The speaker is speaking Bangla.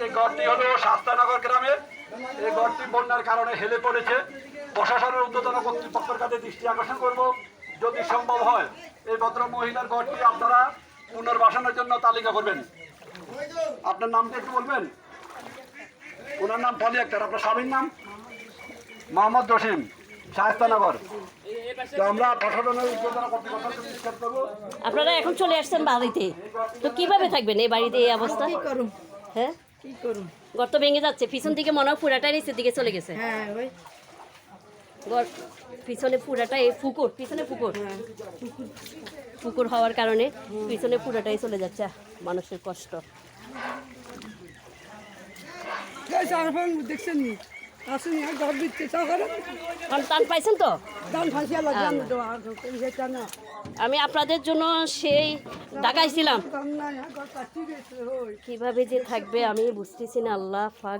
যে গড়টি হলো শাস্তানগর গ্রামে এই গড়টি বন্যার কারণে হেলে পড়েছে। প্রশাসনের উদ্যোতন কর্তৃপক্ষের কাছে দৃষ্টি আকর্ষণ করব। যদি সম্ভব হয় এই ভদ্র মহিলার গড়টি আপনারা পুনর্বাসনের জন্য তালিকা করবেন। আপনার নামটা একটু বলবেন? ওনার নাম পলি আক্তার। আপনার স্বামীর নাম? মোহাম্মদ জসিম শায়স্তানগর তো আমরা প্রশাসনের উদ্যোতন কর্তৃপক্ষের কাছে দৃষ্টি আকর্ষণ করব। আপনারা এখন চলে আসছেন বাড়িতে। তো কীভাবে থাকবেন এই বাড়িতে এই অবস্থা? কি হ্যাঁ? গর্ত ভেঙে যাচ্ছে। পিছন দিকে মনে হয় পুরাটা নিচের দিকে চলে গেছে। হ্যাঁ ওই। পিছনে পুরাটা এই পুকুর পিছনে পুকুর। হ্যাঁ পুকুর। হওয়ার কারণে পিছনে পুরাটাই চলে যাচ্ছে মানুষের কষ্ট। দেখছেন পাইছেন তো? ফাঁসিয়া লাগে আমি। আপনাদের জন্য সেই পাচ্ছি গেছে ওই। কীভাবে যে থাকবে আমি বুঝতেছি না আল্লাহ ফাক।